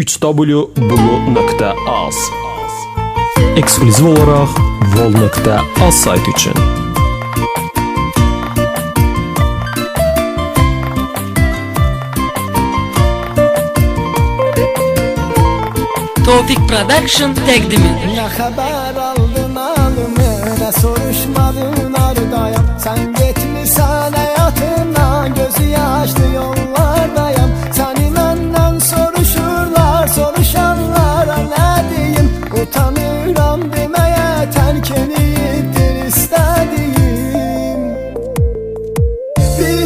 3w.blue.az Ekskluziv olarak vol.az sayt için. Tofik Production tekdimi. Ne haber aldın alımına soruşma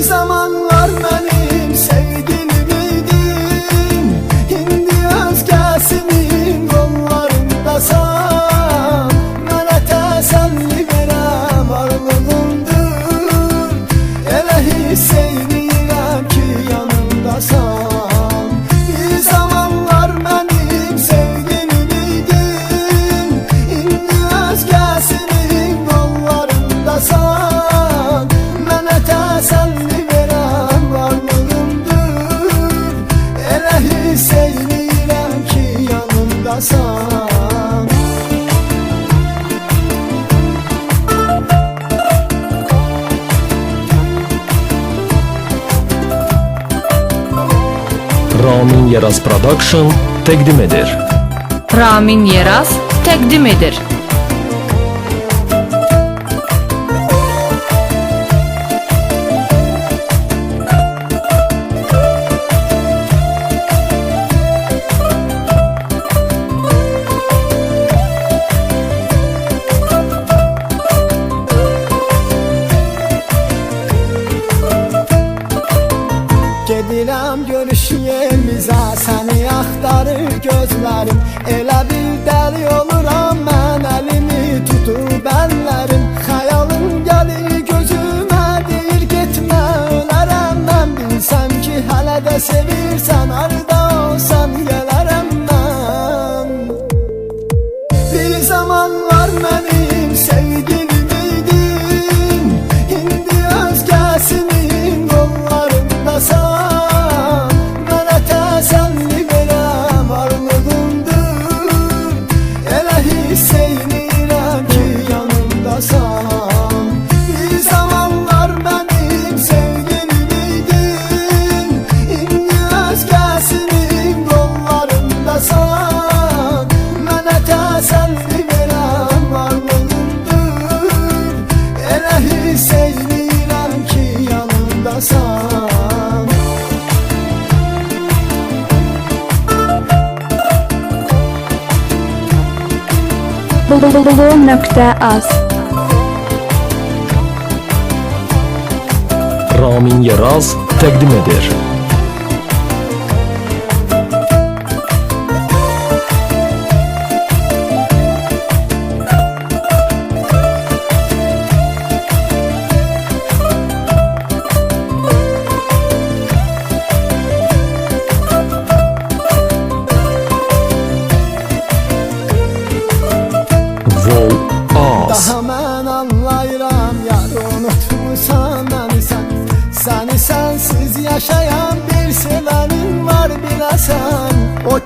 zamanlar beni Yeras Production takdim edir. Ramin Yeras takdim edir. gözlərim Elə bil dəli olur Bulu.az Ramin Yaraz takdim eder.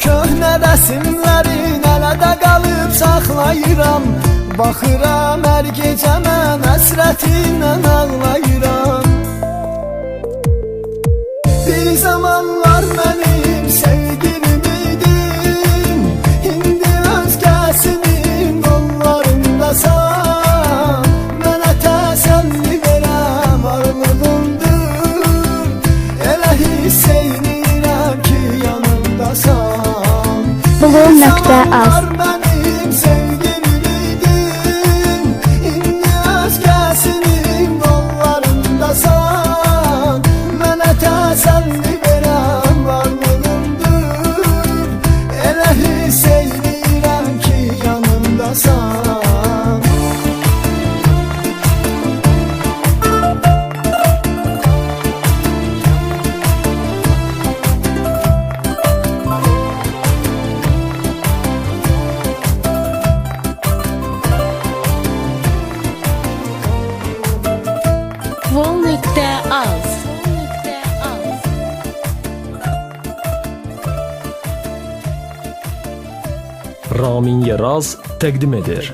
köhnə rəsimlərin hələ də qalıb saxlayıram Baxıram hər gecə mən həsrətinlə ağlayıram. home.az Ramin Yeraz təqdim edir.